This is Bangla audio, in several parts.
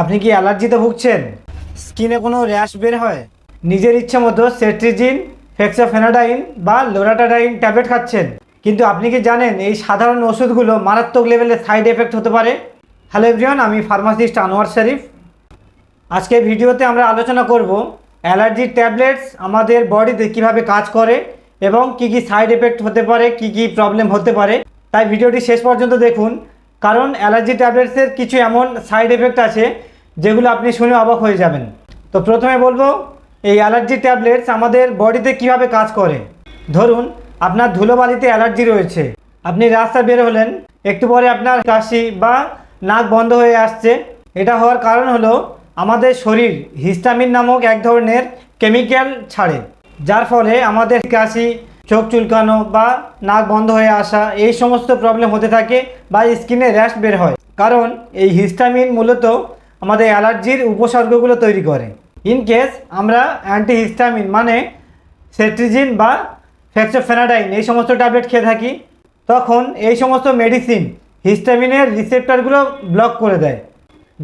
আপনি কি অ্যালার্জিতে ভুগছেন? স্কিনে কোনো র্যাশ বের হয়? নিজের ইচ্ছে মতো সেট্রিজিন ফেক্সাফেনাডাইন বা লোরাটাডাইন ট্যাবলেট খাচ্ছেন। কিন্তু আপনি কি জানেন এই সাধারণ ওষুধগুলো মারাত্মক লেভেলে সাইড এফেক্ট হতে পারে? হ্যালো এভরিওয়ান আমি ফার্মাসিস্ট আনোয়ার শরীফ। আজকে ভিডিওতে আমরা আলোচনা করব অ্যালার্জি ট্যাবলেটস আমাদের বডিতে কীভাবে কাজ করে এবং কি কি সাইড এফেক্ট হতে পারে কি কি প্রবলেম হতে পারে। তাই ভিডিওটি শেষ পর্যন্ত দেখুন কারণ অ্যালার্জি ট্যাবলেটসের কিছু এমন সাইড এফেক্ট আছে যেগুলো আপনি শুনে অবাক হয়ে যাবেন। তো প্রথমে বলব, এই অ্যালার্জি ট্যাবলেটস আমাদের বডিতে কীভাবে কাজ করে? ধরুন, আপনার ধুলোবালিতে অ্যালার্জি রয়েছে। আপনি রাস্তা বের হলেন, একটু পরে আপনার কাশি বা নাক বন্ধ হয়ে আসছে। এটা হওয়ার কারণ হলো, আমাদের শরীর হিস্টামিন নামক এক ধরনের কেমিক্যাল ছাড়ে, যার ফলে আমাদের কাশি, চোখ চুলকানো বা নাক বন্ধ হয়ে আসা, এই সমস্ত প্রবলেম হতে থাকে বা স্কিনে র্যাশ বের হয়। কারণ, এই হিস্টামিন মূলত আমাদের অ্যালার্জির উপসর্গগুলো তৈরি করে। ইন কেস আমরা অ্যান্টিহিস্টামিন মানে সেট্রিজিন বা ফ্যাক্সোফেনাডাইন এই সমস্ত ট্যাবলেট খেয়ে থাকি, তখন এই সমস্ত মেডিসিন হিস্টামিনের রিসেপ্টারগুলো ব্লক করে দেয়,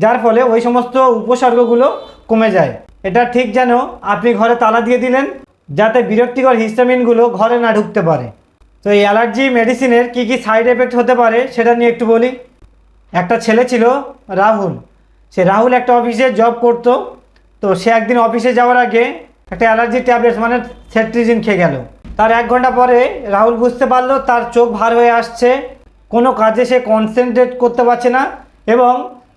যার ফলে ওই সমস্ত উপসর্গগুলো কমে যায়। এটা ঠিক যেন আপনি ঘরে তালা দিয়ে দিলেন, যাতে বিরক্তিকর হিস্টামিনগুলো ঘরে না ঢুকতে পারে। তো এই অ্যালার্জি মেডিসিনের কি কি সাইড এফেক্ট হতে পারে সেটা নিয়ে একটু বলি। একটা ছেলে ছিল রাহুল। সে রাহুল একটা অফিসে জব করতো, তো সে একদিন অফিসে যাওয়ার আগে একটা অ্যালার্জি ট্যাবলেট মানে সেট্রিজিন খেয়ে গেল। তার এক ঘণ্টা পরে রাহুল বুঝতে পারল তার চোখ ভার হয়ে আসছে, কোনো কাজে সে কনসেন্ট্রেট করতে পারছে না এবং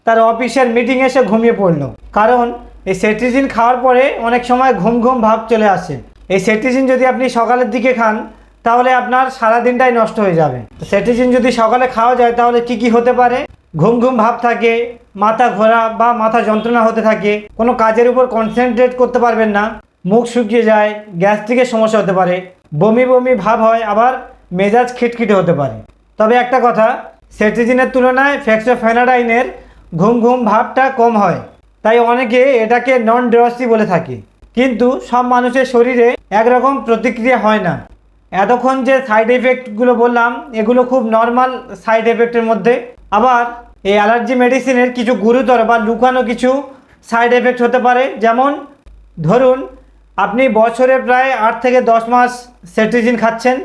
তার অফিসের মিটিংয়ে সে ঘুমিয়ে পড়ল। কারণ এই সেট্রিজিন খাওয়ার পরে অনেক সময় ঘুম ঘুম ভাব চলে আসে। এই সেট্রিজিন যদি আপনি সকালের দিকে খান, তাহলে আপনার সারা দিনটাই নষ্ট হয়ে যাবে। সেট্রিজিন যদি সকালে খাওয়া যায়, তাহলে কি কি হতে পারে? ঘুম ঘুম ভাব থাকে, মাথা ঘোরা বা মাথা যন্ত্রণা হতে থাকে, কোনো কাজের উপর কনসেন্ট্রেট করতে পারবেন না, মুখ শুকিয়ে যায়, গ্যাস্ট্রিকের সমস্যা হতে পারে, বমি বমি ভাব হয়, আবার মেজাজ খিটখিটে হতে পারে। তবে একটা কথা সেট্রিজিনের তুলনায় ফ্যাক্সোফেনাডাইনের ঘুম ঘুম ভাবটা কম হয়, তাই অনেকে এটাকে নন ড্রসি বলে থাকে। কিন্তু সব মানুষের শরীরে একরকম প্রতিক্রিয়া হয় না। এতক্ষণ যে সাইড এফেক্টগুলো বললাম, এগুলো খুব নর্মাল সাইড এফেক্টের মধ্যে। আবার এই অ্যালার্জি মেডিসিনের কিছু গুরুতর বা লুকানো কিছু সাইড এফেক্ট হতে পারে। যেমন, ধরুন, আপনি বছরে প্রায় আট থেকে দশ মাস সেট্রিজিন খাচ্ছেন।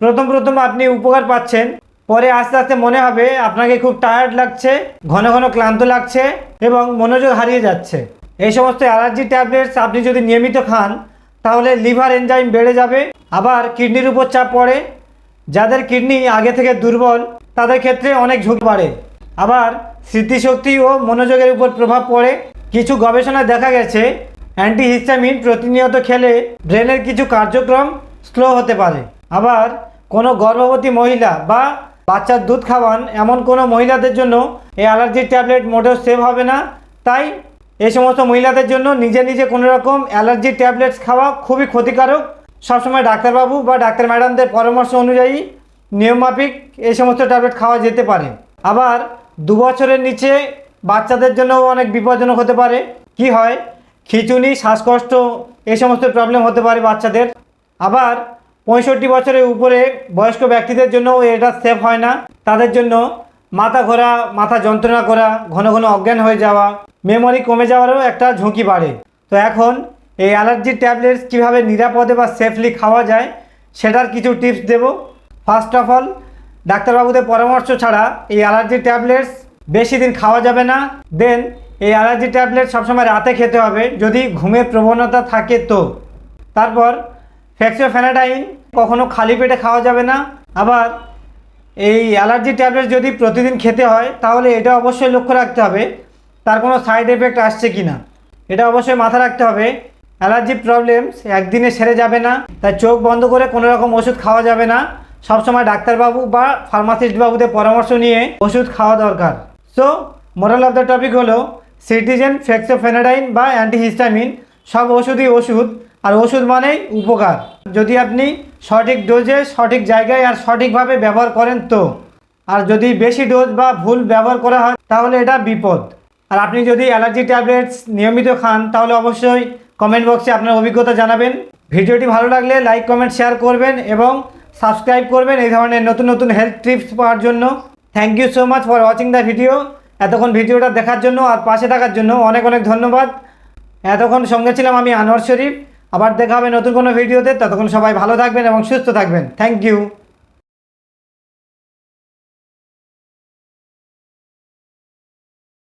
প্রথম প্রথম আপনি উপকার পাচ্ছেন। পরে আস্তে আস্তে মনে হবে আপনাকে খুব টায়ার্ড লাগছে, ঘন ঘন ক্লান্ত লাগছে এবং মনোযোগ হারিয়ে যাচ্ছে। এই সমস্ত অ্যালার্জি ট্যাবলেটস আপনি যদি নিয়মিত খান তাহলে লিভার এনজাইম বেড়ে যাবে, আবার কিডনির উপর চাপ পড়ে। যাদের কিডনি আগে থেকে দুর্বল, তাদের ক্ষেত্রে অনেক ঝুঁকি বাড়ে। আবার স্মৃতিশক্তি ও মনোযোগের উপর প্রভাব পড়ে। কিছু গবেষণায় দেখা গেছে, অ্যান্টিহিস্টামিন প্রতিনিয়ত খেলে ব্রেনের কিছু কার্যক্রম স্লো হতে পারে। আবার কোনো গর্ভবতী মহিলা বা বাচ্চার দুধ খাওয়ান এমন কোনো মহিলাদের জন্য এই অ্যালার্জির ট্যাবলেট মোটেও সেভ হবে না। তাই এই সমস্ত মহিলাদের জন্য নিজে নিজে কোনো রকম অ্যালার্জি ট্যাবলেটস খাওয়া খুবই ক্ষতিকারক। সবসময় ডাক্তারবাবু বা ডাক্তার ম্যাডামদের পরামর্শ অনুযায়ী নিয়মমাফিক এই সমস্ত ট্যাবলেট খাওয়া যেতে পারে। আবার দু বছরের নিচে বাচ্চাদের জন্যও অনেক বিপজ্জনক হতে পারে। কি হয়? খিঁচুনি শ্বাসকষ্ট এই সমস্ত প্রবলেম হতে পারে বাচ্চাদের। আবার পঁয়ষট্টি বছরের উপরে বয়স্ক ব্যক্তিদের জন্য এটা সেফ হয় না। তাদের জন্য মাথা ঘোরা, মাথা যন্ত্রণা করা, ঘন ঘন অজ্ঞান হয়ে যাওয়া মেমোরি কমে যাওয়ারও একটা ঝুঁকি বাড়ে। তো এখন এই অ্যালার্জি ট্যাবলেটস কীভাবে নিরাপদে বা সেফলি খাওয়া যায়, সেটার কিছু টিপস দেব। ফার্স্ট অফ অল ডাক্তারবাবুদের পরামর্শ ছাড়া এই অ্যালার্জি ট্যাবলেটস বেশি দিন খাওয়া যাবে না। দেন এই অ্যালার্জি ট্যাবলেট সবসময় রাতে খেতে হবে, যদি ঘুমের প্রবণতা থাকে তো। তারপর, ফ্যাক্সোফেনাডাইন কখনো খালি পেটে খাওয়া যাবে না। আবার, এই অ্যালার্জি ট্যাবলেট যদি প্রতিদিন খেতে হয়, তাহলে এটা অবশ্যই লক্ষ্য রাখতে হবে। তার কোনো সাইড এফেক্ট আসছে কি না এটা অবশ্যই মাথা রাখতে হবে। অ্যালার্জি প্রবলেমস একদিনে সেরে যাবে না, তাই চোখ বন্ধ করে কোনো রকম ওষুধ খাওয়া যাবে না। সবসময় ডাক্তারবাবু বা ফার্মাসিস্টবাবুদের পরামর্শ নিয়ে ওষুধ খাওয়া দরকার। So moral of the topic হলো সিটিজেন ফেক্সোফেনাডাইন বা অ্যান্টিহিস্টামিন সব ওষুধই ওষুধ, আর ওষুধ মানেই উপকার। যদি আপনি সঠিক ডোজে সঠিক জায়গায় আর সঠিকভাবে ব্যবহার করেন তো, আর যদি বেশি ডোজ বা ভুল ব্যবহার করা হয়, তাহলে এটা বিপদ। আর আপনি যদি অ্যালার্জি ট্যাবলেটস নিয়মিত খান, তাহলে অবশ্যই কমেন্ট বক্সে আপনার অভিজ্ঞতা জানাবেন। ভিডিওটি ভালো লাগলে লাইক কমেন্ট শেয়ার করবেন এবং সাবস্ক্রাইব করবেন এই ধরনের নতুন নতুন হেলথ টিপস পাওয়ার জন্য। Thank you so much for watching the video এতক্ষণ ভিডিওটা দেখার জন্য আর পাশে থাকার জন্য অনেক অনেক ধন্যবাদ। এতক্ষণ সঙ্গে ছিলাম আমি আনোয়ার শরীফ। আবার দেখা হবে নতুন কোনো ভিডিওতে। ততক্ষণ সবাই ভালো থাকবেন এবং সুস্থ থাকবেন। Thank you